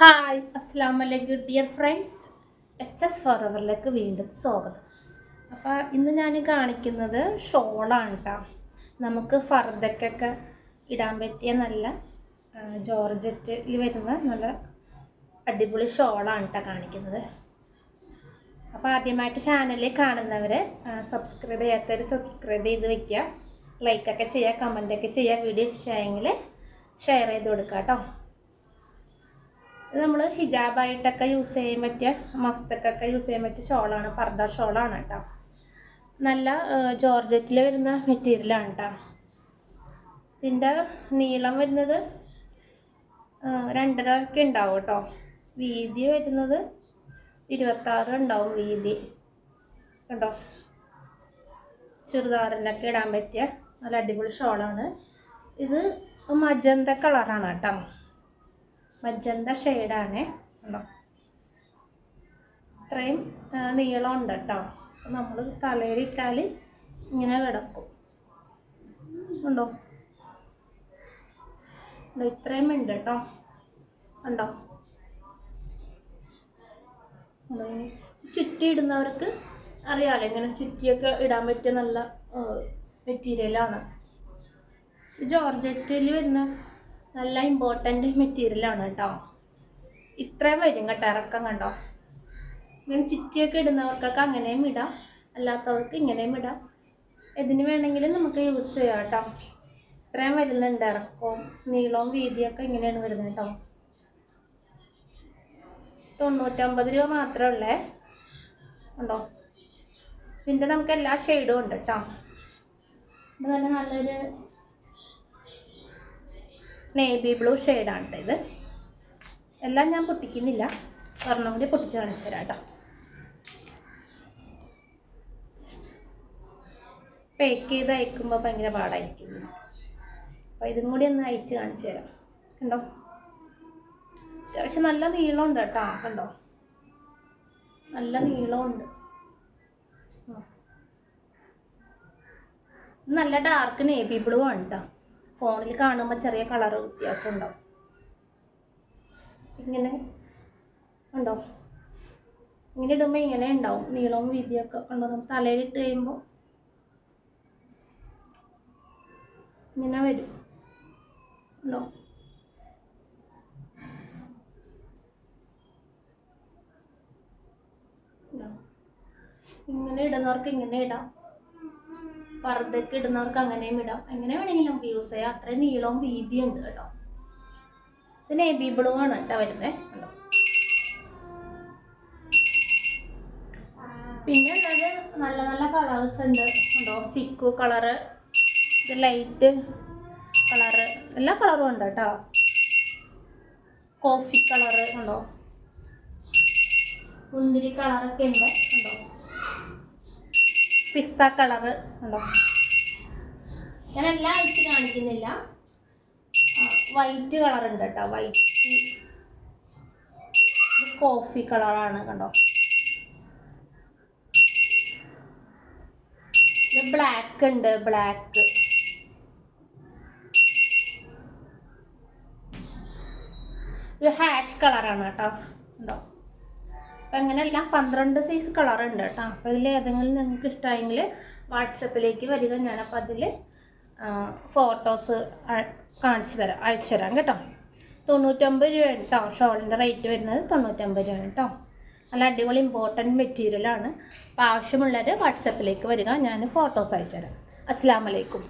Hi അസ്സാം വലൈക്കും dear friends. H S four അവറിലേക്ക് വീണ്ടും സ്വാഗതം. അപ്പോൾ ഇന്ന് ഞാൻ കാണിക്കുന്നത് ഷോളാണ് കേട്ടോ നമുക്ക് ഫർദക്കൊക്കെ ഇടാൻ പറ്റിയ നല്ല ജോർജറ്റിൽ വരുന്ന നല്ല അടിപൊളി ഷോളാണ് കേട്ടോ കാണിക്കുന്നത്. അപ്പോൾ ആദ്യമായിട്ട് ചാനലിൽ കാണുന്നവർ സബ്സ്ക്രൈബ് ചെയ്യാത്തവർ സബ്സ്ക്രൈബ് ചെയ്ത് വയ്ക്കുക ലൈക്കൊക്കെ ചെയ്യുക കമന്റൊക്കെ ചെയ്യുക വീഡിയോ ഇഷ്ടമായെങ്കിൽ ഷെയർ ചെയ്ത് കൊടുക്കുക കേട്ടോ ഇത് നമ്മൾ ഹിജാബായിട്ടൊക്കെ യൂസ് ചെയ്യാൻ പറ്റിയ മഫ്തക്കൊക്കെ യൂസ് ചെയ്യാൻ പറ്റിയ ഷോളാണ് പർദ ഷോളാണ് കേട്ടോ. നല്ല ജോർജറ്റിൽ വരുന്ന മെറ്റീരിയലാണ് കേട്ടോ. ഇതിന്റെ നീളം വരുന്നത് ആ, രണ്ടര ഒക്കെ ഉണ്ടാവും കേട്ടോ. വീതി വരുന്നത് ഇരുപത്താറ് ഉണ്ടാവും വീതി. കണ്ടോ? ചുരിദാറിനൊക്കെ ഇടാൻ പറ്റിയ നല്ല അടിപൊളി ഷോളാണ്. ഇത് മജന്ത കളറാണ് കേട്ടോ. മജന്ത ഷെയ്ഡാണ്. കണ്ടോ ഇത്രയും നീളമുണ്ട് കേട്ടോ. നമ്മൾ തലയിലിട്ടാൽ ഇങ്ങനെ കിടക്കും. ഉണ്ടോ? ഇത്രയും ഉണ്ട് കേട്ടോ. ഉണ്ടോ? ചുറ്റി ഇടുന്നവർക്ക് അറിയാലോ ഇങ്ങനെ ചുറ്റിയൊക്കെ ഇടാൻ പറ്റിയ നല്ല മെറ്റീരിയലാണ്. ജോർജറ്റിൽ വരുന്ന? നല്ല ഇമ്പോർട്ടന്റ് മെറ്റീരിയലാണ് കേട്ടോ. ഇത്രയും വരും കേട്ടോ ഇറക്കം കണ്ടോ? ഇങ്ങനെ ചുറ്റിയൊക്കെ ഇടുന്നവർക്കൊക്കെ അങ്ങനെയും ഇടാം അല്ലാത്തവർക്ക് ഇങ്ങനെയും ഇടാം. ഇതിന് വേണമെങ്കിലും നമുക്ക് യൂസ് ചെയ്യാം കേട്ടോ. ഇത്രയും വരുന്നുണ്ട് ഇറക്കവും നീളവും വീതിയൊക്കെ ഇങ്ങനെയാണ് വരുന്നത് കേട്ടോ. തൊണ്ണൂറ്റമ്പത് രൂപ മാത്രമേ ഉള്ളേ. ഉണ്ടോ? ഇതിന്റെ നമുക്ക് എല്ലാ ഷെയ്ഡും ഉണ്ട് കേട്ടോ. ഇത് നല്ല നല്ലൊരു നേവി ബ്ലൂ ഷെയ്ഡാണ് കേട്ടോ ഇത്. എല്ലാം ഞാൻ പൊട്ടിക്കുന്നില്ല. ഒരെണ്ണം കൂടി പൊട്ടിച്ച് കാണിച്ചു തരാം കേട്ടോ. പേക്ക് ചെയ്ത് അയക്കുമ്പോൾ ഭയങ്കര പാടായിരിക്കും. അപ്പോൾ ഇതും കൂടി ഒന്ന് അയച്ച് കാണിച്ചു തരാം. കണ്ടോ? അത്യാവശ്യം നല്ല നീളമുണ്ട് കേട്ടോ. കണ്ടോ? നല്ല നീളമുണ്ട്. നല്ല ഡാർക്ക് നേവി ബ്ലൂ ആണ് കേട്ടോ. ഫോണിൽ കാണുമ്പോൾ ചെറിയ കളർ വ്യത്യാസം ഉണ്ടാവും. ഇങ്ങനെ ഉണ്ടോ? ഇങ്ങനെ ഇടുമ്പോൾ ഇങ്ങനെ ഉണ്ടാവും. നീളവും വീതിയൊക്കെ ഉണ്ടോ നമുക്ക് തലയിലിട്ട് കഴിയുമ്പോൾ ഇങ്ങനെ വരും. ഉണ്ടോ? ഇങ്ങനെ ഇടുന്നവർക്ക് ഇങ്ങനെ ഇടാം. പർദ്ദക്ക് ഇടുന്നവർക്ക് അങ്ങനെയും ഇടാം. എങ്ങനെ വേണമെങ്കിലും നമുക്ക് യൂസ് ചെയ്യാം. അത്രയും നീളവും വീതിയും ഉണ്ട് കേട്ടോ. ഇത് നേവി ബ്ലൂ ആണ് കേട്ടോ വരുന്നത് കണ്ടോ? പിന്നെ ഉള്ളത് നല്ല നല്ല കളേഴ്സ് ഉണ്ട്. കണ്ടോ? ചിക്കു കളറ് ലൈറ്റ് കളറ് എല്ലാ കളറും ഉണ്ട് കേട്ടോ. കോഫി കളറ് കണ്ടോ? മുന്തിരി കളറൊക്കെ ഉണ്ട്. കണ്ടോ? പിസ്ത കളറ് ഉണ്ടോ? ഞാൻ എല്ലാം അയച്ച് കാണിക്കുന്നില്ല വൈറ്റ് കളർ ഉണ്ട് കേട്ടോ വൈറ്റ് കോഫി കളറാണ് കണ്ടോ? ഇത് ബ്ലാക്ക് ഉണ്ട് ബ്ലാക്ക് ഹാഷ് കളറാണ് കേട്ടോ ഉണ്ടോ? അപ്പം അങ്ങനെയെല്ലാം പന്ത്രണ്ട് സൈസ് കളർ ഉണ്ട് കേട്ടോ. അപ്പോൾ ഇതിൽ ഏതെങ്കിലും നിങ്ങൾക്ക് ഇഷ്ടമായെങ്കിൽ വാട്സപ്പിലേക്ക് വരിക. ഞാനപ്പോൾ അതിൽ ഫോട്ടോസ് കാണിച്ചു തരാം അയച്ചു തരാം കേട്ടോ. തൊണ്ണൂറ്റൊമ്പത് രൂപ കേട്ടോ ഷോളിന്റെ റേറ്റ് വരുന്നത് തൊണ്ണൂറ്റൊമ്പത് രൂപയാണ് കേട്ടോ. നല്ല അടിപൊളി ഇമ്പോർട്ടന്റ് മെറ്റീരിയലാണ് അപ്പോൾ ആവശ്യമുള്ളവർ വാട്സപ്പിലേക്ക് വരിക. ഞാൻ ഫോട്ടോസ് അയച്ചു തരാം. അസ്സാം വലൈക്കും